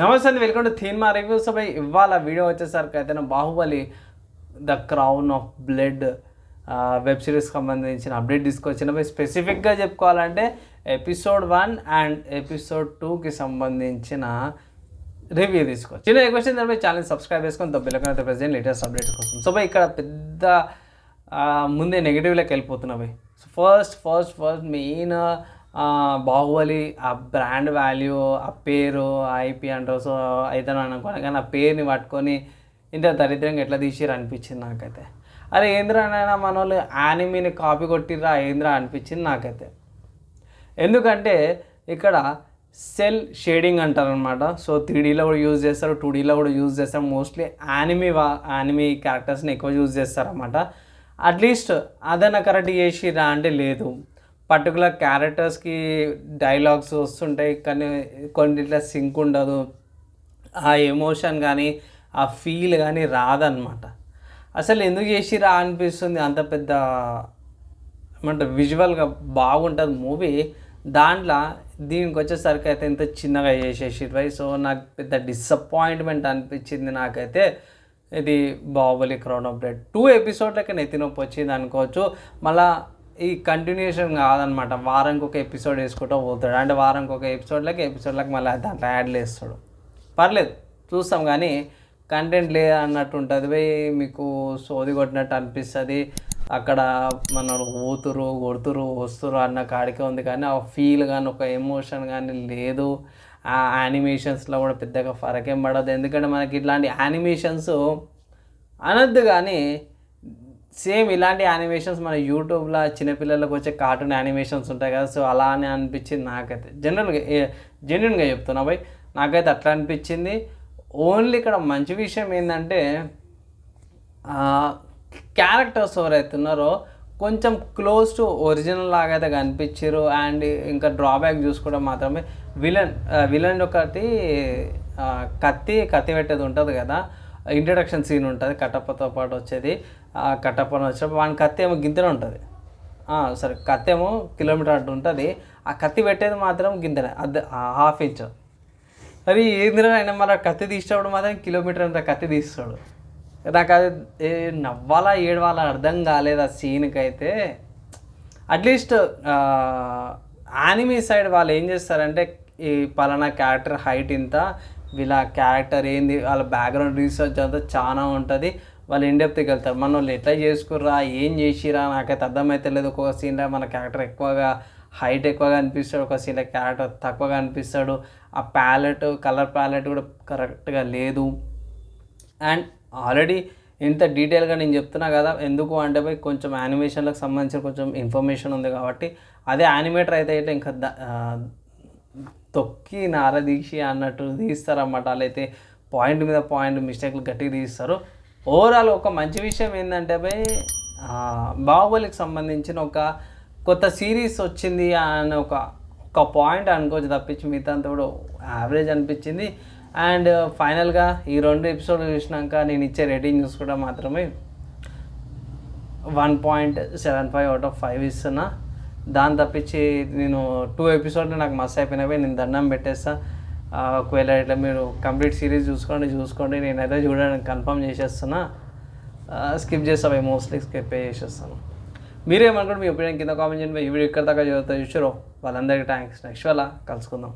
నమస్తే అండి welcome to థీన్ మా రివ్యూస్. పై ఇవాళ వీడియో వచ్చేసరికి అయితే Baahubali the crown of blood web సిరీస్కి సంబంధించిన అప్డేట్ తీసుకొచ్చిన. పోయి స్పెసిఫిక్గా చెప్పుకోవాలంటే ఎపిసోడ్ వన్ అండ్ ఎపిసోడ్ టూకి సంబంధించిన రివ్యూ తీసుకోవచ్చు చిన్న రిక్వెస్ట్ ఏంటంటే ఛానల్ సబ్స్క్రైబ్ చేసుకొని దొబ్బెలకైతే అయితే ప్రజెంట్ లేటెస్ట్ అప్డేట్ కోసం. సో ఇక్కడ పెద్ద ముందే నెగిటివ్లోకి వెళ్ళిపోతున్నాయి bye so first first first main Baahubali ఆ బ్రాండ్ వాల్యూ ఆ పేరు ఐపీ అంటారు సో అయితే అనుకోని కానీ ఆ పేరుని పట్టుకొని ఇంత దరిద్రంగా ఎట్లా తీసిర్రు అనిపించింది నాకైతే. అరే ఏంద్రా నాయనా మన వాళ్ళు యానిమీని కాపీ కొట్టిర్రా ఏంద్రా అనిపించింది నాకైతే. ఎందుకంటే ఇక్కడ సెల్ షేడింగ్ అంటారు అనమాట సో త్రీడీలో కూడా యూజ్ చేస్తారు టూ డీలో కూడా యూజ్ చేస్తారు. మోస్ట్లీ యానిమీ వా యానిమీ క్యారెక్టర్స్ని ఎక్కువ యూజ్ చేస్తారన్నమాట. అట్లీస్ట్ అదన కరెక్ట్ చేసిరా అంటే లేదు. పర్టికులర్ క్యారెక్టర్స్కి డైలాగ్స్ వస్తుంటాయి కానీ కొన్నిట్లో సింక్ ఉండదు. ఆ ఎమోషన్ కానీ ఆ ఫీల్ కానీ రాదనమాట అసలు ఎందుకు చేసిరా అనిపిస్తుంది అంత పెద్ద ఏమంటారు విజువల్గా బాగుంటుంది మూవీ దాంట్లో దీనికి వచ్చేసరికి అయితే ఇంత చిన్నగా చేసేసిరు సో నాకు పెద్ద డిసప్పాయింట్మెంట్ అనిపించింది నాకైతే. ఇది Baahubali crown of blood two ఎపిసోడ్లకి నెత్తినొప్పి వచ్చింది అనుకోవచ్చు. మళ్ళీ ఈ కంటిన్యూషన్ కాదనమాట. వారానికి ఒక ఎపిసోడ్ వేసుకుంటూ పోతాడు. అంటే వారానికి ఒక ఎపిసోడ్లకి ఎపిసోడ్లకి మళ్ళీ దాంట్లో యాడ్లు వేస్తాడు పర్లేదు చూస్తాం కానీ కంటెంట్ లేదు అన్నట్టు ఉంటుంది పోయి మీకు సోది కొట్టినట్టు అనిపిస్తుంది. అక్కడ మన ఊతురు కొడుతురు వస్తురు అన్న కాడికే ఉంది కానీ ఆ ఫీల్ కానీ ఒక ఎమోషన్ కానీ లేదు. ఆ యానిమేషన్స్లో కూడా పెద్దగా ఫరకేం పడదు. ఎందుకంటే మనకి ఇట్లాంటి యానిమేషన్స్ అనొద్దు కానీ సేమ్ ఇలాంటి యానిమేషన్స్ మన యూట్యూబ్లో చిన్నపిల్లలకు వచ్చే కార్టూన్ యానిమేషన్స్ ఉంటాయి కదా సో అలా అని అనిపించింది నాకైతే. జనరల్గా జెన్యున్గా చెప్తున్నా బై నాకైతే అట్లా అనిపించింది. ఓన్లీ ఇక్కడ మంచి విషయం ఏంటంటే క్యారెక్టర్స్ ఎవరైతే ఉన్నారో కొంచెం క్లోజ్ టు ఒరిజినల్ లాగా అయితే కనిపించారు అండ్ ఇంకా డ్రాబ్యాక్ చూసుకోవడం మాత్రమే విలన్ విలన్ ఒకటి కత్తి కత్తి పెట్టేది ఉంటుంది కదా ఇంట్రడక్షన్ సీన్ ఉంటుంది కట్టప్పతో పాటు వచ్చేది. ఆ కట్టప్పని వచ్చినప్పుడు వాని కత్తి ఏమో గింతనే ఉంటుంది. సరే కత్తి ఏమో కిలోమీటర్ అటు ఉంటుంది. ఆ కత్తి పెట్టేది మాత్రం గింతనే అద్దె హాఫ్ ఇంచ్. అది ఏందిరా ఆయన? మరి కత్తి తీసేటప్పుడు మాత్రం కిలోమీటర్ అంత కత్తి తీస్తాడు. నాకు అది ఏ నవ్వాలా ఏడవాలా అర్థం కాలేదు ఆ సీన్కి అయితే అట్లీస్ట్ యానిమీ సైడ్ వాళ్ళు ఏం చేస్తారంటే ఈ పలానా క్యారెక్టర్ హైట్ ఇంత వీళ్ళ క్యారెక్టర్ ఏంది వాళ్ళ బ్యాక్గ్రౌండ్ రీసెర్చ్ అంతా చాలా ఉంటుంది. వాళ్ళు ఇండెప్త్కి వెళ్తారు. మన వాళ్ళు ఎట్లా చేసుకుర్రా ఏం చేసిరా నాకైతే అర్థమైతే లేదు. ఒక్కొక్క సీన్లో మన క్యారెక్టర్ ఎక్కువగా హైట్ ఎక్కువగా అనిపిస్తాడు ఒక సీన్లో క్యారెక్టర్ తక్కువగా అనిపిస్తాడు. ఆ ప్యాలెట్ కలర్ ప్యాలెట్ కూడా కరెక్ట్గా లేదు. అండ్ ఆల్రెడీ ఇంత డీటెయిల్గా నేను చెప్తున్నా కదా ఎందుకు అంటే పోయి కొంచెం యానిమేషన్లకు సంబంధించిన కొంచెం ఇన్ఫర్మేషన్ ఉంది కాబట్టి అదే యానిమేటర్ అయితే అయితే ఇంకా తొక్కి నారదీసి అన్నట్టు తీస్తారన్నమాట. వాళ్ళైతే పాయింట్ మీద పాయింట్ మిస్టేక్లు గట్టిగా తీస్తారు. ఓవరాల్ ఒక మంచి విషయం ఏంటంటే భయ్ బాహుబలికి సంబంధించిన ఒక కొత్త సిరీస్ వచ్చింది అనే ఒక ఒక పాయింట్ అనుకోవచ్చు తప్పించి మిగతా అంతా కూడా యావరేజ్ అనిపించింది. అండ్ ఫైనల్గా ఈ రెండు ఎపిసోడ్ చూసినాక నేను ఇచ్చే రేటింగ్ చూసుకుంటే మాత్రమే one point seven five out of five ఇస్తున్నా. దాని తప్పించి నేను టూ ఎపిసోడ్ నాకు మస్తు అయిపోయినవి నేను దండం పెట్టేస్తాను ఒకవేళ ఇట్లా మీరు కంప్లీట్ సిరీస్ చూసుకోండి చూసుకోండి నేనైతే చూడడానికి కన్ఫర్మ్ చేసేస్తున్నా. స్కిప్ చేస్తాను మోస్ట్లీ స్కిప్ చేసేస్తాను. మీరేమనుకోండి మీ ఒపీనియన్ కింద కామెంట్ చేయండి. ఈ వీడియో ఇక్కడ దాకా చదువుతా చూసారో వాళ్ళందరికీ థ్యాంక్స్ నెక్స్ట్ వాళ్ళ కలుసుకుందాం.